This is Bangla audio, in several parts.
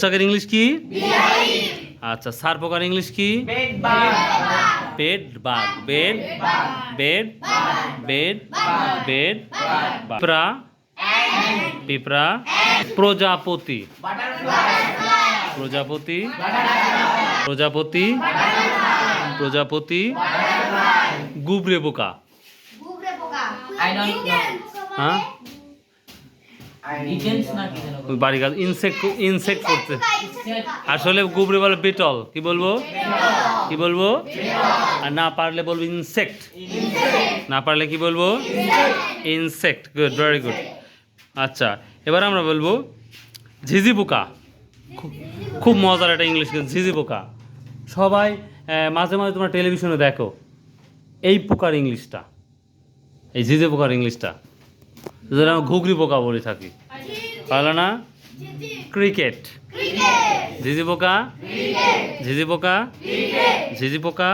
পোশাকের ইংলিশ কি? আচ্ছা সার পোকার ইংলিশ কি? Bed? Bug bed bed? Bed? Bed? পিঁপড়া? পিঁপড়া? প্রজাপতি। প্রজাপতি? প্রজাপতি? প্রজাপতি? গুবরে পোকা. হ্যাঁ? বাড়ি গাছ ইনসেক্ট ইনসেক্ট করতে। আসলে গুবরে বলে বিটল। কি বলব? কি বলব? আর না পারলে বলব ইনসেক্ট না পারলে কি বলব? ইনসেক্ট গুড ভেরি গুড আচ্ছা এবার আমরা বলব ঝিঝি পোকা। খুব- মজার একটা ইংলিশ ঝিঝি পোকা। সবাই মাঝে মাঝে তোমরা টেলিভিশনে দেখো। এই পোকার ইংলিশটা এই ঝিঝি পোকার ইংলিশটা যেটা ঘুগরি পোকা বলে থাকি। পারল না? ক্রিকেট। ঝিঝি পোকা? ঝিঝি পোকা? ঝিঝি পোকা?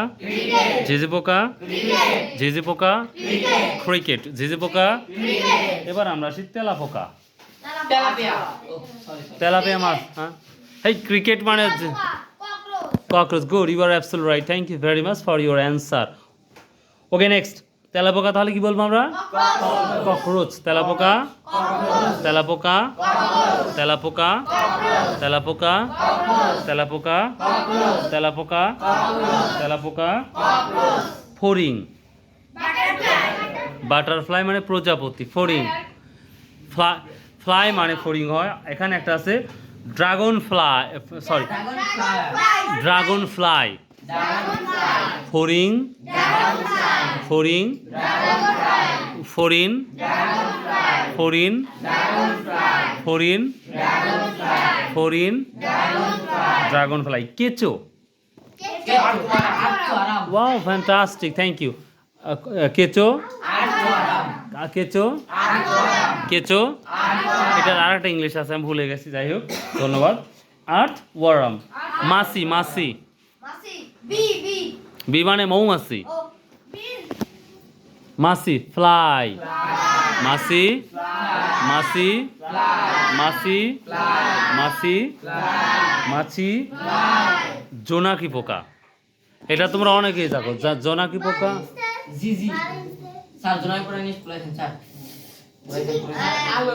ঝিঝি পোকা? ঝিঝি পোকা? ক্রিকেট। ঝিঝি পোকা? এবার আমরা আসি তেলা পোকা। তেলাপিয়া। ও মাছ হ্যাঁ? এই ক্রিকেট মানে হচ্ছে cockroach. Good you are absolutely right. Thank you very much for your answer. Okay next. তেলাপোকা তাহলে কি বলব আমরা? ককরোচ। তেলাপোকা? তেলাপোকা? তেলাপোকা? তেলাপোকা? তেলাপোকা? তেলাপোকা? তেলাপোকা? ফড়িং বাটারফ্লাই। মানে প্রজাপতি ফড়িং ফ্লাই ফ্লাই মানে ফড়িং হয়। এখানে একটা আছে dragonfly sorry. Dragonfly ফরিং ফড়িং ফড়িন ফড়িন ফড়িন ফড়িন dragonfly কেচো। Wow fantastic thank you. কেচো। কেচো। কেচো। এটার আর একটা ইংলিশ আছে আমি ভুলে গেছি যাই হোক। ধন্যবাদ। আর্থ ওয়ারাম। মাসি মাসি। বি মানে মৌমাছি। ও মাসি ফ্লাই মাসি মাসি মাসি মাসি মাছি জোনাকি পোকা। এটা তোমরা অনেকেই যা- জোনাকি পোকা।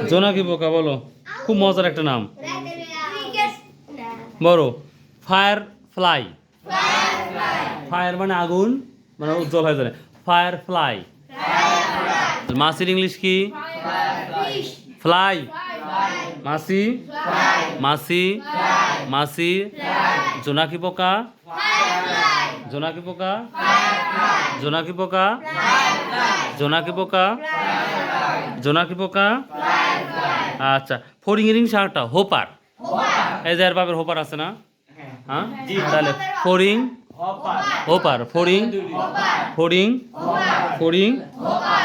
জোনাকি পোকা বলো। খুব মজার একটা নাম। বড় ফায়ার ফ্লাই ফায়ার মানে আগুন মানে উজ্জ্বল হয়ে যায় ফায়ার ফ্লাই মাসির ইংলিশ কি? ফ্লাই মাসি? মাসি? মাসি? জোনাকি পোকা? জোনাকি পোকা? জোনাকি পোকা? জোনাকি পোকা? জোনাকি পোকা? আচ্ছা ফোরিং শার্টটা হোপার। এই যে এর বাপের হোপার আছে না? হ্যাঁ। তাহলে ফোরিং হোপার ফোরিং ফোরিং ফোরিং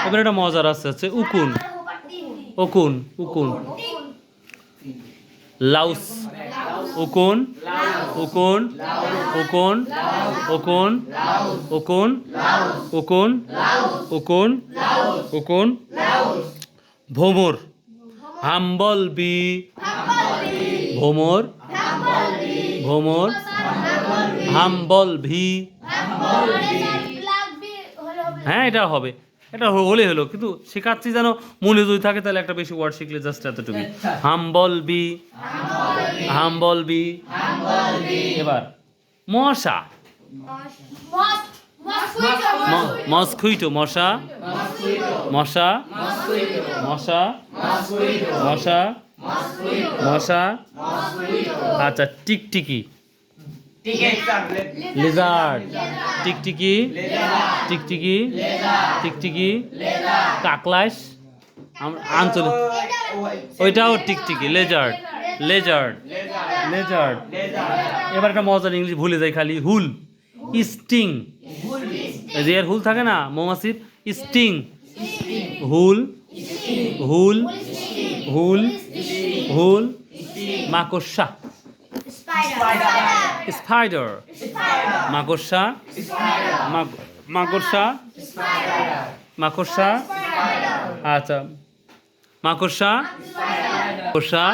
এবার একটা মজার আছে হচ্ছে উকুন। উকুন উকুন। লাউস। উকুন। উকুন। উকুন। উকুন। উকুন। উকুন। উকুন। উকুন। ভোমর। হাম্বল বি ভোমর। ভোমর। Humble bee. হ্যাঁ এটা হবে। এটা হলে হলো। কিন্তু শেখাচ্ছি যেন মনে যদি থাকে তাহলে একটা বেশি ওয়ার্ড শিখলে জাস্ট এতটুকু হাম্বল বি হাম্বল বি এবার মশা। মস্কুইটো মশা। মশা। মশা। মশা। মশা। আচ্ছা টিকটিকি। লিজার্ড টিকটিকি টিকটিকি টিকটিকি কাকলাস আঞ্চলিক ওইটাও টিকটিকি লেজার্ড লেজার্ড লেজার্ড এবার একটা মজার ইংলিশ ভুলে যাই খালি। হুল. স্টিং এর হুল থাকে না মৌমাছির? স্টিং হুল. হুল. হুল. হুল. মাকড়সা। স্পাইডার মাকড়সা মাক- মাকড়সা মাকড়সা আচ্ছা মাকড়সা মাকড়সা